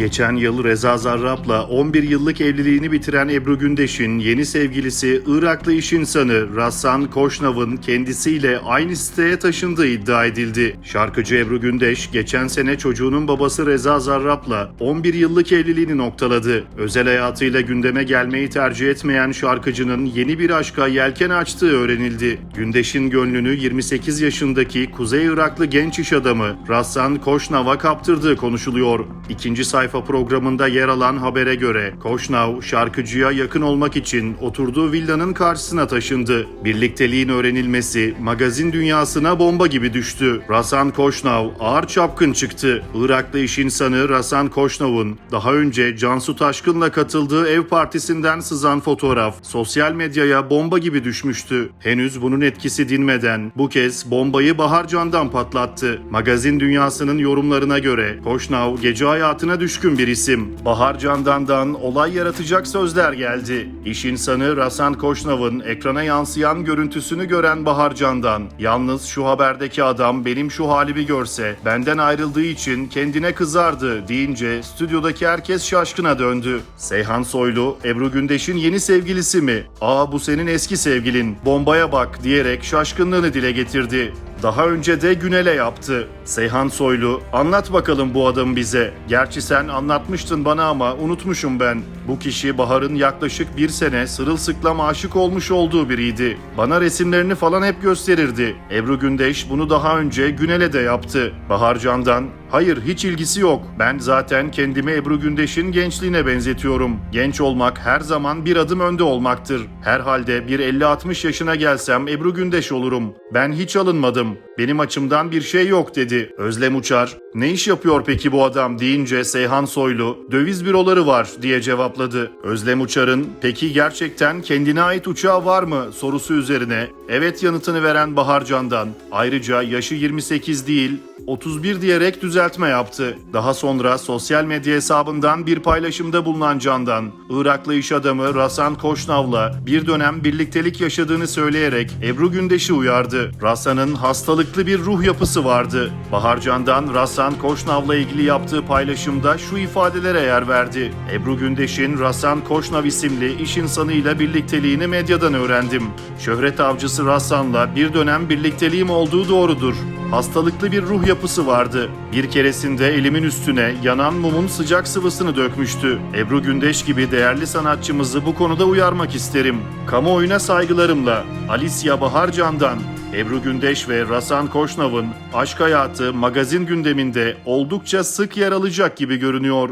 Geçen yıl Reza Zarrab'la 11 yıllık evliliğini bitiren Ebru Gündeş'in yeni sevgilisi Iraklı iş insanı Rassan Koşnav'ın kendisiyle aynı siteye taşındığı iddia edildi. Şarkıcı Ebru Gündeş geçen sene çocuğunun babası Reza Zarrab'la 11 yıllık evliliğini noktaladı. Özel hayatıyla gündeme gelmeyi tercih etmeyen şarkıcının yeni bir aşka yelken açtığı öğrenildi. Gündeş'in gönlünü 28 yaşındaki Kuzey Iraklı genç iş adamı Rassan Koşnav'a kaptırdığı konuşuluyor. İkinci sayfa programında yer alan habere göre Koşnav şarkıcıya yakın olmak için oturduğu villanın karşısına taşındı. Birlikteliğin öğrenilmesi magazin dünyasına bomba gibi düştü. Rasan Koşnav ağır çapkın çıktı. Iraklı iş insanı Rasan Koşnav'ın daha önce Cansu Taşkın'la katıldığı ev partisinden sızan fotoğraf sosyal medyaya bomba gibi düşmüştü. Henüz bunun etkisi dinmeden bu kez bombayı Bahar Can'dan patlattı. Magazin dünyasının yorumlarına göre Koşnav gece hayatına düşkün bir isim. Bahar Candan'dan olay yaratacak sözler geldi. İş insanı Rasan Koşnav'ın ekrana yansıyan görüntüsünü gören Bahar Candan, yalnız şu haberdeki adam benim şu halimi görse benden ayrıldığı için kendine kızardı deyince stüdyodaki herkes şaşkına döndü. Seyhan Soylu, Ebru Gündeş'in yeni sevgilisi mi? Aa bu senin eski sevgilin, bombaya bak diyerek şaşkınlığını dile getirdi. Daha önce de Günel'e yaptı. Seyhan Soylu, anlat bakalım bu adamı bize. Gerçi sen anlatmıştın bana ama unutmuşum ben. Bu kişi Bahar'ın yaklaşık bir sene sırılsıklam aşık olmuş olduğu biriydi. Bana resimlerini falan hep gösterirdi. Ebru Gündeş bunu daha önce Günel'e de yaptı. Bahar Candan, hayır hiç ilgisi yok. Ben zaten kendimi Ebru Gündeş'in gençliğine benzetiyorum. Genç olmak her zaman bir adım önde olmaktır. Herhalde bir 50-60 yaşına gelsem Ebru Gündeş olurum. Ben hiç alınmadım. Benim açımdan bir şey yok dedi. Özlem Uçar, ne iş yapıyor peki bu adam deyince Seyhan Soylu, döviz büroları var diye cevapladı. Özlem Uçar'ın peki gerçekten kendine ait uçağı var mı sorusu üzerine evet yanıtını veren Bahar Candan, ayrıca yaşı 28 değil 31 diyerek düzeltme yaptı. Daha sonra sosyal medya hesabından bir paylaşımda bulunan Candan, Iraklı iş adamı Rasan Koşnav'la bir dönem birliktelik yaşadığını söyleyerek Ebru Gündeş'i uyardı. Rasan'ın hastalıklı bir ruh yapısı vardı. Bahar Candan, Rasan Koşnav'la ilgili yaptığı paylaşımda şu ifadelere yer verdi. Ebru Gündeş'in Rasan Koşnav isimli iş insanıyla birlikteliğini medyadan öğrendim. Şöhret avcısı Rasan'la bir dönem birlikteliğim olduğu doğrudur. Hastalıklı bir ruh yapısı vardı. Bir keresinde elimin üstüne yanan mumun sıcak sıvısını dökmüştü. Ebru Gündeş gibi değerli sanatçımızı bu konuda uyarmak isterim. Kamuoyuna saygılarımla Alicia Bahar Candan, Ebru Gündeş ve Rasan Koşnav'ın aşk hayatı magazin gündeminde oldukça sık yer alacak gibi görünüyor.